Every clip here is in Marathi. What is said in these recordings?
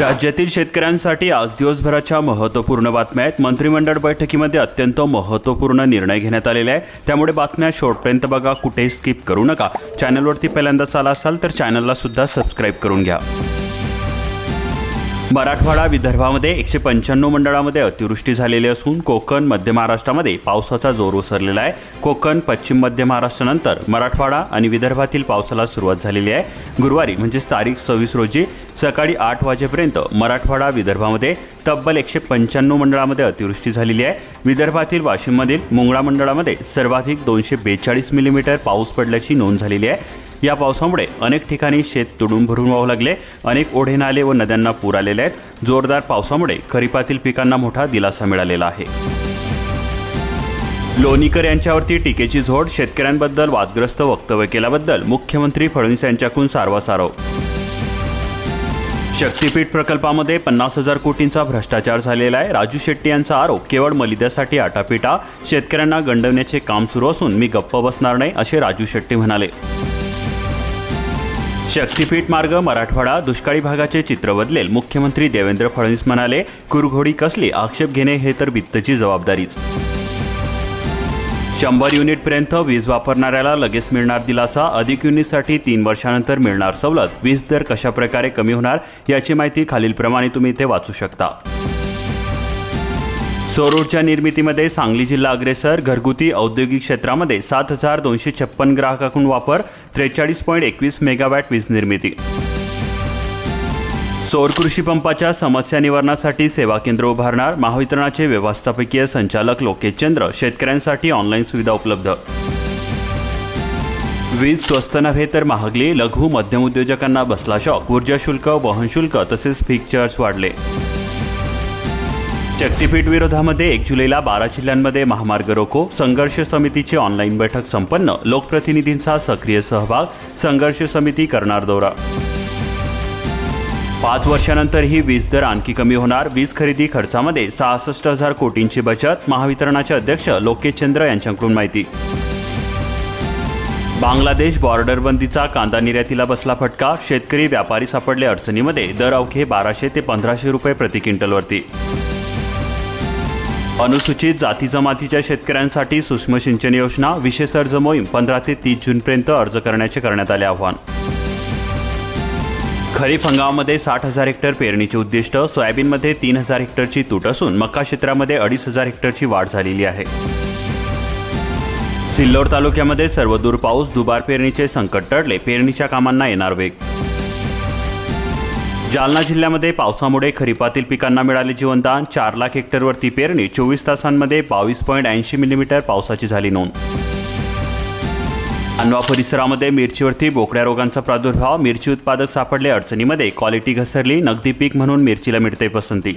राज्यातील शेतकऱ्यांसाठी आज दिवसभराच्या महत्त्वपूर्ण बातम्या आहेत. मंत्रिमंडळ बैठकीमध्ये अत्यंत महत्त्वपूर्ण निर्णय घेण्यात आलेले आहे. त्यामुळे बातम्या शेवटपर्यंत बघा कुठेही स्किप करू नका. चॅनलवरती पहिल्यांदाच आला असाल तर चॅनलला सुद्धा सबस्क्राईब करून घ्या. मराठवाडा विदर्भामध्ये एकशे पंच्याण्णव मंडळामध्ये अतिवृष्टी झालेली असून कोकण मध्य महाराष्ट्रामध्ये पावसाचा जोर ओसरलेला आहे. कोकण पश्चिम मध्य महाराष्ट्रानंतर मराठवाडा आणि विदर्भातील पावसाला सुरुवात झालेली आहे. गुरुवारी म्हणजेच तारीख सव्वीस रोजी सकाळी आठ वाजेपर्यंत मराठवाडा विदर्भामध्ये तब्बल एकशे पंच्याण्णव मंडळामध्ये अतिवृष्टी झालेली आहे. विदर्भातील वाशिममधील मुंगळा मंडळामध्ये सर्वाधिक दोनशे बेचाळीस मिलीमीटर पाऊस पडल्याची नोंद झालेली आहे. या पावसामुळे अनेक ठिकाणी शेत तुडून भरून वाहू लागले. अनेक ओढे नाले व नद्यांना पूर आलेले आहेत. जोरदार पावसामुळे खरीपातील पिकांना मोठा दिलासा मिळालेला आहे. लोणीकर यांच्यावरती टीकेची झोड शेतकऱ्यांबद्दल वादग्रस्त वक्तव्य केल्याबद्दल मुख्यमंत्री फडणवीस यांच्याकडून सारवासारव शक्तीपीठ प्रकल्पामध्ये पन्नास हजार कोटींचा भ्रष्टाचार झालेला आहे. राजू शेट्टी यांचा आरोप केवळ मलिद्यासाठी आटापिटा शेतकऱ्यांना गंडवण्याचे काम सुरू असून मी गप्प बसणार नाही असे राजू शेट्टी म्हणाले. शक्तीपीठ मार्ग मराठवाडा दुष्काळी भागाचे चित्र बदलेल. मुख्यमंत्री देवेंद्र फडणवीस म्हणाले कुरघोडी कसली? आक्षेप घेणे हे तर वित्तची जबाबदारीच. शंभर युनिटपर्यंत वीज वापरणाऱ्याला लगेच मिळणार दिलासा. अधिक युनिटसाठी तीन वर्षानंतर मिळणार सवलत. वीज दर कशाप्रकारे कमी होणार याची माहिती खालीलप्रमाणे तुम्ही इथे वाचू शकता. सौर ऊर्जा निर्मितीमध्ये सांगली जिल्हा अग्रेसर घरगुती औद्योगिक क्षेत्रामध्ये सात हजार दोनशे छप्पन ग्राहकाकडून वापर त्रेचाळीस पॉईंट एकवीस मेगावॅट वीज निर्मिती. सौर कृषी पंपाच्या समस्या निवारणासाठी सेवा केंद्र उभारणार महावितरणाचे व्यवस्थापकीय संचालक लोकेश चंद्र शेतकऱ्यांसाठी ऑनलाईन सुविधा उपलब्ध. वीज स्वस्त नव्हे तर महागली लघु मध्यम उद्योजकांना बसला शॉक ऊर्जा शुल्क वहन शुल्क तसेच फीचर्स वाढले. शक्तीपीठ विरोधामध्ये एक जुलैला बारा जिल्ह्यांमध्ये महामार्ग रोको संघर्ष समितीची ऑनलाईन बैठक संपन्न लोकप्रतिनिधींचा सक्रिय सहभाग संघर्ष समिती करणार दौरा. पाच वर्षानंतर ही वीज दर आणखी कमी होणार वीज खरेदी खर्चामध्ये सहासष्ट हजार कोटींची बचत महावितरणाचे अध्यक्ष लोकेश चंद्र यांच्याकडून माहिती. बांगलादेश बॉर्डर बंदीचा कांदा निर्यातीला बसला फटका शेतकरी व्यापारी सापडले अडचणीमध्ये दर अवघे बाराशे ते पंधराशे रुपये प्रति क्विंटलवरती. अनुसूचित जाती जमातीच्या शेतकऱ्यांसाठी सूक्ष्म सिंचन योजना विशेष अर्ज मोहीम पंधरा ते तीस जूनपर्यंत अर्ज करण्याचे करण्यात आले आव्हान. खरीप हंगामामध्ये साठ हजार हेक्टर पेरणीचे उद्दिष्ट सोयाबीनमध्ये तीन हजार हेक्टरची तूट असून मका क्षेत्रामध्ये अडीच हजार हेक्टरची वाढ झालेली आहे. सिल्लोड तालुक्यामध्ये सर्वदूर पाऊस दुबार पेरणीचे संकट टळले पेरणीच्या कामांना येणार वेग जालना जिल्ह्यामध्ये पावसामुळे खरीपातील पिकांना मिळाले जीवनदान. चार लाख हेक्टरवरती पेरणी. चोवीस तासांमध्ये बावीस पॉईंट ऐंशी मिलीमीटर पावसाची झाली नोंद. अनवा परिसरामध्ये मिरचीवरती बोकड्या रोगांचा प्रादुर्भाव. मिरची उत्पादक सापडले अडचणीमध्ये. क्वालिटी घसरली. नगदी पीक म्हणून मिरचीला मिळते पसंती.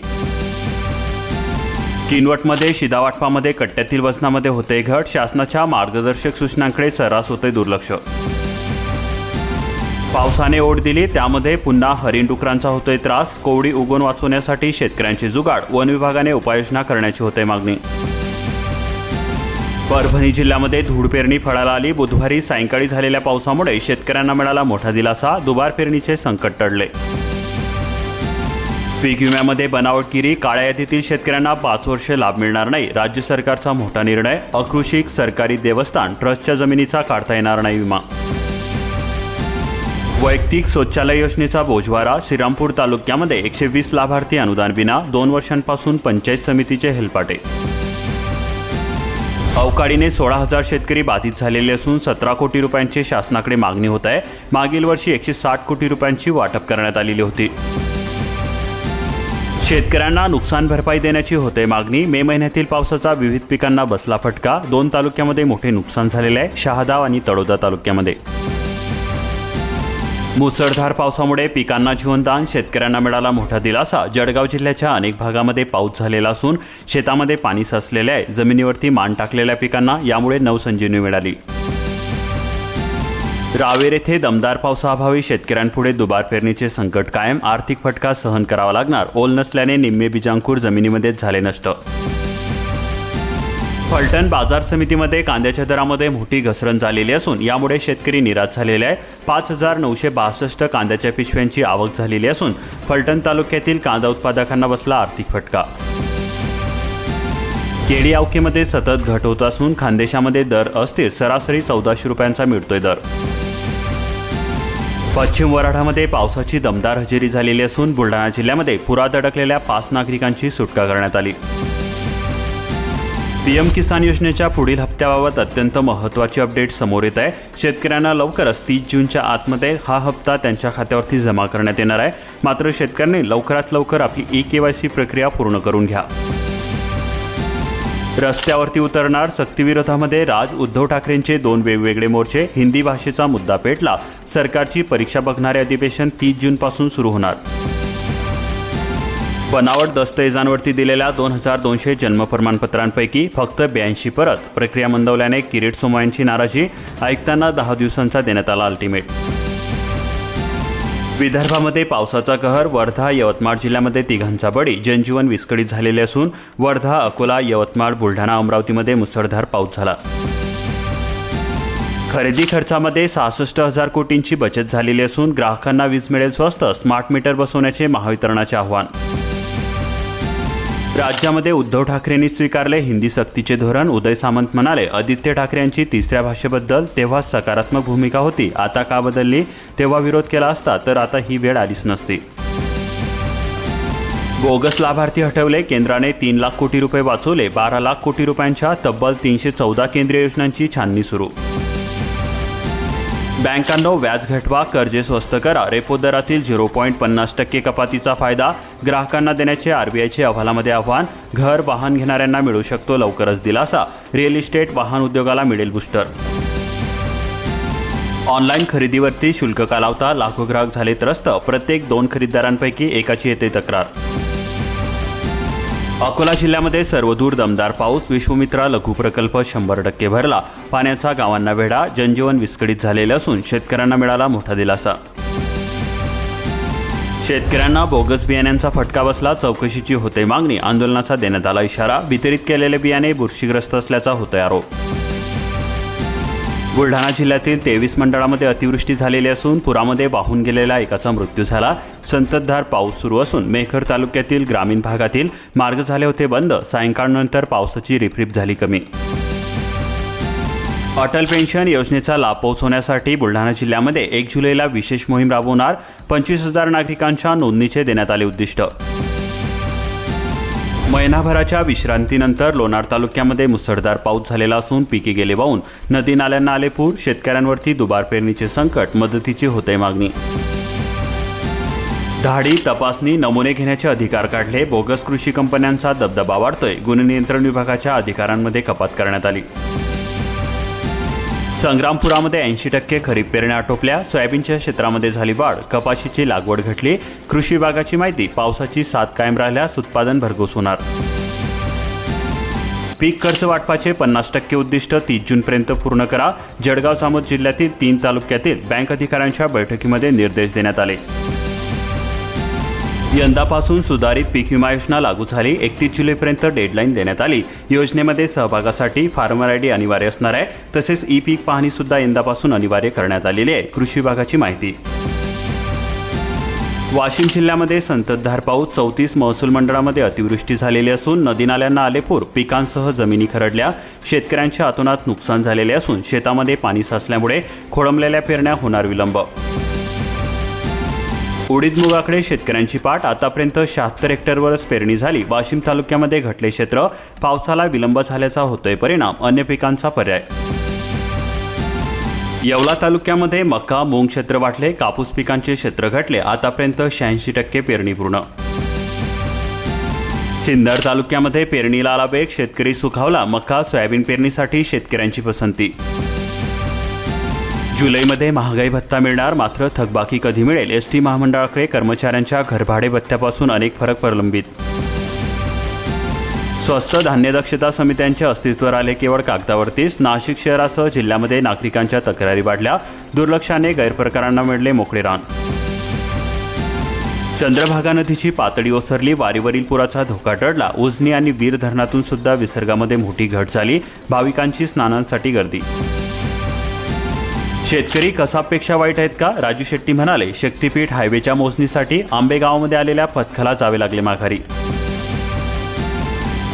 किनवटमध्ये शिदावाटपामध्ये कट्ट्यातील वजनामध्ये होते घट. शासनाच्या मार्गदर्शक सूचनांकडे सर्रास होते दुर्लक्ष. पावसाने ओढ दिली त्यामध्ये पुन्हा हरिणडुकरांचा होतोय त्रास कोवडी उगवून वाचवण्यासाठी शेतकऱ्यांची जुगाड वन विभागाने उपाययोजना करण्याची होते मागणी. परभणी जिल्ह्यामध्ये धूळ पेरणी फळाला आली बुधवारी सायंकाळी झालेल्या पावसामुळे शेतकऱ्यांना मिळाला मोठा दिलासा दुबार पेरणीचे संकट टळले. पीक विम्यामध्ये बनावटगिरी काळ्या यादीतील शेतकऱ्यांना पाच वर्षे लाभ मिळणार नाही राज्य सरकारचा मोठा निर्णय अकृषिक सरकारी देवस्थान ट्रस्टच्या जमिनीचा काढता येणार नाही विमा. वैयक्तिक शौचालय योजनेचा बोजवारा श्रीरामपूर तालुक्यामध्ये एकशे वीस लाभार्थी अनुदान विना दोन वर्षांपासून पंचायत समितीचे हेलपाटे. अवकाळीने सोळा हजार शेतकरी बाधित झालेले असून सतरा कोटी रुपयांची शासनाकडे मागणी होत आहे. मागील वर्षी एकशे साठ कोटी रुपयांची वाटप करण्यात आलेली होती. शेतकऱ्यांना नुकसान भरपाई देण्याची होते मागणी. मे महिन्यातील पावसाचा विविध पिकांना बसला फटका. दोन तालुक्यामध्ये मोठे नुकसान झालेले आहे. शहादाव आणि तळोदा तालुक्यामध्ये. मुसळधार पावसामुळे पिकांना जीवनदान शेतकऱ्यांना मिळाला मोठा दिलासा. जळगाव जिल्ह्याच्या अनेक भागामध्ये पाऊस झालेला असून शेतामध्ये पाणी साचलेले आहे. जमिनीवरती मान टाकलेल्या पिकांना यामुळे नवसंजीवनी मिळाली. रावेर येथे दमदार पावसाअभावी शेतकऱ्यांपुढे दुबार पेरणीचे संकट कायम. आर्थिक फटका सहन करावा लागणार. ओल नसल्याने निम्मे बीजांकूर जमिनीमध्येच झाले नष्ट. फलटण बाजार समितीमध्ये कांद्याच्या दरामध्ये मोठी घसरण झालेली असून यामुळे शेतकरी निराश झालेले आहे पाच हजार नऊशे बासष्ट कांद्याच्या पिशव्यांची आवक झालेली असून फलटण तालुक्यातील कांदा उत्पादकांना बसला आर्थिक फटका. केळी आवकीमध्ये सतत घट होत असून खानदेशामध्ये दर अस्थिर सरासरी चौदाशे रुपयांचा मिळतोय दर. पश्चिम वराडामध्ये पावसाची दमदार हजेरी झालेली असून बुलढाणा जिल्ह्यामध्ये पुरात अडकलेल्या पाच नागरिकांची सुटका करण्यात आली. पीएम किसान योजनेच्या पुढील हप्त्याबाबत अत्यंत महत्त्वाची अपडेट समोर येत आहे. शेतकऱ्यांना लवकरच तीस जूनच्या आतमध्ये हा हप्ता त्यांच्या खात्यावरती जमा करण्यात येणार आहे. मात्र शेतकऱ्यांनी लवकरात लवकर आपली ई के वाय सी प्रक्रिया पूर्ण करून घ्या. रस्त्यावरती उतरणार सक्तीविरोधामध्ये राज उद्धव ठाकरेंचे दोन वेगवेगळे मोर्चे हिंदी भाषेचा मुद्दा पेटला. सरकारची परीक्षा बघणारे अधिवेशन तीस जूनपासून सुरू होणार. बनावट दस्तऐवजांवरती दिलेल्या दोन हजार दोनशे जन्म प्रमाणपत्रांपैकी फक्त ब्याऐंशी परत प्रक्रिया मंदवल्याने किरीट सोमय्यांची नाराजी आयुक्तांना दहा दिवसांचा देण्यात आला अल्टिमेट. विदर्भामध्ये पावसाचा कहर वर्धा यवतमाळ जिल्ह्यामध्ये तिघांचा बळी जनजीवन विस्कळीत झालेले असून वर्धा अकोला यवतमाळ बुलढाणा अमरावतीमध्ये मुसळधार पाऊस झाला. खरेदी खर्चामध्ये सहासष्ट हजार कोटींची बचत झालेली असून ग्राहकांना वीज मिळेल स्वस्त स्मार्ट मीटर बसवण्याचे महावितरणाचे आव्हान. राज्यामध्ये उद्धव ठाकरेंनी स्वीकारले हिंदी सक्तीचे धोरण उदय सामंत म्हणाले आदित्य ठाकरे यांची तिसऱ्या भाषेबद्दल तेव्हा सकारात्मक भूमिका होती आता का बदलली? तेव्हा विरोध केला असता तर आता ही वेळ आलीच नसती. बोगस लाभार्थी हटवले केंद्राने तीन लाख कोटी रुपये वाचवले बारा लाख कोटी रुपयांच्या तब्बल तीनशे चौदा केंद्रीय योजनांची छाननी सुरू बँकांनो व्याज घटवा कर्जे स्वस्त करा. रेपो दरातील झिरो पॉईंट पन्नास टक्के कपातीचा फायदा. ग्राहकांना देण्याचे आरबीआयचे अहवालामध्ये आव्हान घर वाहन घेणाऱ्यांना मिळू शकतो लवकरच दिलासा. रिअल इस्टेट वाहन उद्योगाला मिळेल बुस्टर. ऑनलाईन खरेदीवरती शुल्क कालावता लाखो ग्राहक झाले त्रस्त प्रत्येक दोन खरेदीदारांपैकी एकाची येते तक्रार. अकोला जिल्ह्यामध्ये सर्वदूर दमदार पाऊस विश्वमित्रा लघु प्रकल्प शंभर टक्के भरला. पाण्याचा गावांना वेढा जनजीवन विस्कळीत झालेले असून शेतकऱ्यांना मिळाला मोठा दिलासा. शेतकऱ्यांना बोगस बियाण्यांचा फटका बसला चौकशीची होते मागणी आंदोलनाचा देण्यात आला इशारा वितरित केलेले बियाणे बुरशीग्रस्त असल्याचा होतोय आरोप. बुलढाणा जिल्ह्यातील तेवीस मंडळामध्ये अतिवृष्टी झालेली असून पुरामध्ये वाहून गेलेल्या एकाचा मृत्यू झाला. संततधार पाऊस सुरू असून मेखर तालुक्यातील ग्रामीण भागातील मार्ग झाले होते बंद. सायंकाळनंतर पावसाची रिपरिप झाली कमी. अटल पेन्शन योजनेचा लाभ पोहोचवण्यासाठी बुलढाणा जिल्ह्यामध्ये एक जुलैला विशेष मोहीम राबवणार पंचवीस हजार नागरिकांच्या नोंदणीचे देण्यात आले उद्दिष्ट. महिनाभराच्या विश्रांतीनंतर लोणार तालुक्यामध्ये मुसळधार पाऊस झालेला असून पिके गेले वाहून नदी नाल्यांना आले पूर. शेतकऱ्यांवरती दुबार पेरणीचे संकट मदतीची होते मागणी. धाडी तपासणी नमुने घेण्याचे अधिकार काढले. बोगस कृषी कंपन्यांचा दबदबा वाढतोय. गुन्हे नियंत्रण विभागाच्या अधिकारांमध्ये कपात करण्यात आली. संग्रामपुरामध्ये ऐंशी टक्के खरीप पेरण्या आटोपल्या. सोयाबीनच्या क्षेत्रामध्ये झाली वाढ. कपाशीची लागवड घटली. कृषी विभागाची माहिती पावसाची साथ कायम राहिल्यास उत्पादन भरघोस होणार. पीक कर्ज वाटपाचे पन्नास टक्के उद्दिष्ट तीस जूनपर्यंत पूर्ण करा. जळगाव सामोद जिल्ह्यातील तीन तालुक्यातील बँक अधिकाऱ्यांच्या बैठकीमध्ये निर्देश देण्यात आले. यंदापासून सुधारित पीक विमा योजना लागू झाली. एकतीस जुलैपर्यंत डेडलाईन देण्यात आली. योजनेमध्ये सहभागासाठी फार्मर आय डी अनिवार्य असणार आहे. तसेच ई पीक पाहणी सुद्धा यंदापासून अनिवार्य करण्यात आलेली आहे. कृषी विभागाची माहिती. वाशिम जिल्ह्यामध्ये संततधार पाऊस चौतीस महसूल मंडळामध्ये अतिवृष्टी झालेली असून नदी नाल्यांना आले पूर पिकांसह जमिनी खरडल्या. शेतकऱ्यांच्या अतोनात नुकसान झालेले असून शेतामध्ये पाणी साचल्यामुळे खोळंबलेल्या पेरण्या होणार विलंब. उडीद मुगाकडे शेतकऱ्यांची पाठ. आतापर्यंत शहात्तर हेक्टरवरच पेरणी झाली. वाशिम तालुक्यामध्ये घटले क्षेत्र. पावसाला विलंब झाल्याचा होतोय परिणाम. अन्य पिकांचा पर्याय. येवला तालुक्यामध्ये मका मूग क्षेत्र वाढले कापूस पिकांचे क्षेत्र घटले. आतापर्यंत शहाऐंशी टक्के पेरणी पूर्ण. सिन्नर तालुक्यामध्ये पेरणीला आला वेग शेतकरी सुखावला. मका सोयाबीन पेरणीसाठी शेतकऱ्यांची पसंती. जुलैमध्ये महागाई भत्ता मिळणार मात्र थकबाकी कधी मिळेल? एस टी महामंडळाकडे कर्मचाऱ्यांच्या घरभाडे भत्त्यापासून अनेक फरक प्रलंबित. स्वस्त धान्य दक्षता समित्यांचे अस्तित्व आले केवळ कागदावरतीच. नाशिक शहरासह जिल्ह्यामध्ये नागरिकांच्या तक्रारी वाढल्या. दुर्लक्षाने गैरप्रकारांना मिळले मोकळे रान. चंद्रभागा नदीची पातळी ओसरली वारीवरील पुराचा धोका टळला. उजनी आणि वीर धरणातून सुद्धा विसर्गामध्ये मोठी घट झाली. भाविकांची स्नानांसाठी गर्दी शेतकरी कसापेक्षा वाईट आहेत का? राजू शेट्टी म्हणाले शक्तीपीठ हायवेच्या मोजणीसाठी आंबेगावमध्ये आलेल्या पथकाला जावे लागले माघारी.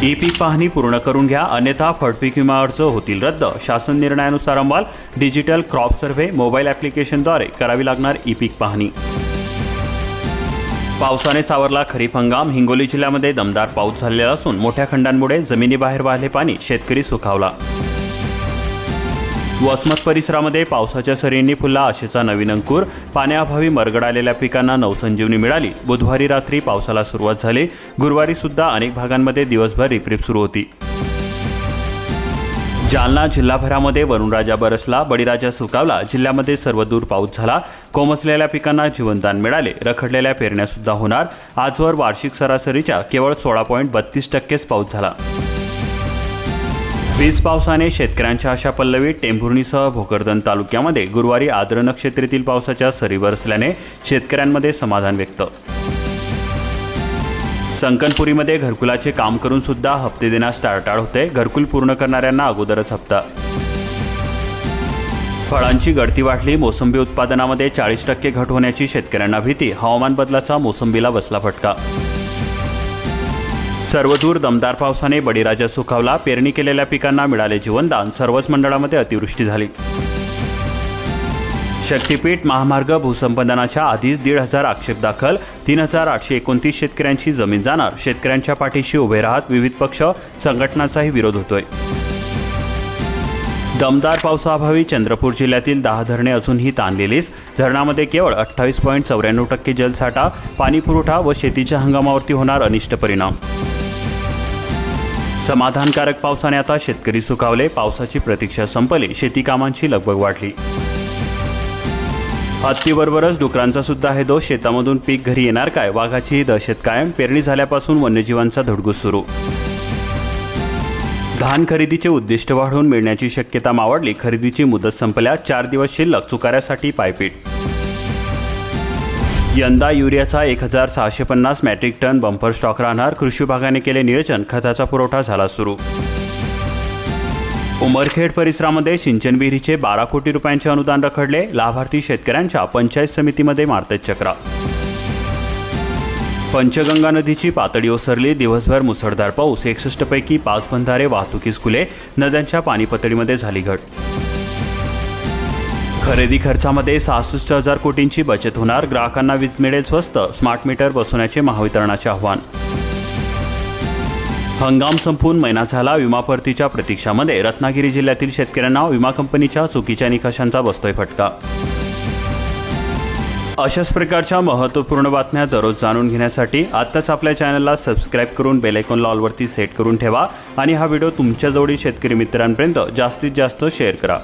ई पीक पाहणी पूर्ण करून घ्या अन्यथा फळपीक विमा अर्ज होतील रद्द. शासन निर्णयानुसार अंमल डिजिटल क्रॉप सर्व्हे मोबाईल ॲप्लिकेशनद्वारे करावी लागणार ई पीक पाहणी. पावसाने सावरला खरीप हंगाम हिंगोली जिल्ह्यामध्ये दमदार पाऊस झालेला असून मोठ्या खंडांमुळे जमिनीबाहेर वाहले पाणी शेतकरी सुखावला. वसमत परिसरामध्ये पावसाच्या सरींनी फुलला आशेचा नवीन अंकुर. पाण्याअभावी मरगडालेल्या पिकांना नवसंजीवनी मिळाली. बुधवारी रात्री पावसाला सुरुवात झाली. गुरुवारी सुद्धा अनेक भागांमध्ये दिवसभर रिपरिप सुरू होती. जालना जिल्हाभरामध्ये वरुणराजा बरसला बळीराजा सुकावला जिल्ह्यामध्ये सर्वदूर पाऊस झाला. कोमसलेल्या पिकांना जीवनदान मिळाले. रखडलेल्या पेरण्यासुद्धा होणार. आजवर वार्षिक सरासरीच्या केवळ सोळा पॉईंट बत्तीस टक्केच पाऊस झाला. वीज पावसाने शेतकऱ्यांच्या आशा पल्लवी टेंभुर्णीसह भोकरदन तालुक्यामध्ये गुरुवारी आद्र नक्षत्रेतील पावसाच्या सरी बरसल्याने शेतकऱ्यांमध्ये समाधान व्यक्त. संकनपुरीमध्ये घरकुलाचे काम करून सुद्धा हप्ते देण्यास टाळटाळ होते घरकुल पूर्ण करणाऱ्यांना अगोदरच हप्ता. फळांची गळती वाढली मोसंबी उत्पादनामध्ये चाळीस टक्के घट होण्याची शेतकऱ्यांना भीती हवामान बदलाचा मोसंबीला बसला फटका. सर्वदूर दमदार पावसाने बळीराजा सुखावला. पेरणी केलेल्या पिकांना मिळाले जीवनदान. सर्वच मंडळामध्ये अतिवृष्टी झाली. शक्तीपीठ महामार्ग भूसंपादनाच्या आधीच दीड हजार आक्षेप दाखल. तीन हजार आठशे एकोणतीस शेतकऱ्यांची जमीन जाणार. शेतकऱ्यांच्या पाठीशी उभे राहत विविध पक्ष संघटनांचाही विरोध होतोय. दमदार पावसाअभावी चंद्रपूर जिल्ह्यातील दहा धरणे अजूनही ताणलेलीच. धरणामध्ये केवळ अठ्ठावीस पॉईंट चौऱ्याण्णव टक्के जलसाठा पाणीपुरवठा व शेतीच्या हंगामावरती होणार अनिष्ट परिणाम. समाधानकारक पावसाने आता शेतकरी सुकावले. पावसाची प्रतीक्षा संपली. शेती कामांची लगबग वाढली. हत्तीबरोबरच डुकरांचा सुद्धा हे दोष. शेतामधून पीक घरी येणार काय? वाघाचीही दहशत कायम. पेरणी झाल्यापासून वन्यजीवांचा धुडगूस सुरू. धान खरेदीचे उद्दिष्ट वाढवून मिळण्याची शक्यता मावळली खरेदीची मुदत संपल्या. चार दिवस शिल्लक. चुकाऱ्यासाठी पायपीट यंदा युरियाचा एक हजार सहाशे पन्नास मॅट्रिक टन बंपर स्टॉक राहणार. कृषी विभागाने केले नियोजन. खताचा पुरवठा झाला सुरू. उमरखेड परिसरामध्ये सिंचन विहिरीचे बारा कोटी रुपयांचे अनुदान रखडले. लाभार्थी शेतकऱ्यांच्या पंचायत समितीमध्ये मारतात चक्रा. पंचगंगा नदीची पातळी ओसरली. दिवसभर मुसळधार पाऊस. एकसष्टपैकी पाच बंधारे वाहतुकीस खुले. नद्यांच्या पाणी पातळीमध्ये झाली घट. खरेदी खर्चामध्ये सहासष्ट हजार कोटींची बचत होणार. ग्राहकांना वीज मिळेल स्वस्त. स्मार्ट मीटर बसवण्याचे महावितरणाचे आव्हान. हंगाम संपून महिना झाला. विमा परतीच्या प्रतीक्षामध्ये रत्नागिरी जिल्ह्यातील शेतकऱ्यांना विमा कंपनीच्या चुकीच्या निकषांचा बसतोय फटका. अशाच प्रकारच्या महत्त्वपूर्ण बातम्या दररोज जाणून घेण्यासाठी आत्ताच आपल्या चॅनलला सबस्क्राईब करून बेलायकॉनला ऑलवरती सेट करून ठेवा आणि हा व्हिडिओ तुमच्याजवळील शेतकरी मित्रांपर्यंत जास्तीत जास्त शेअर करा.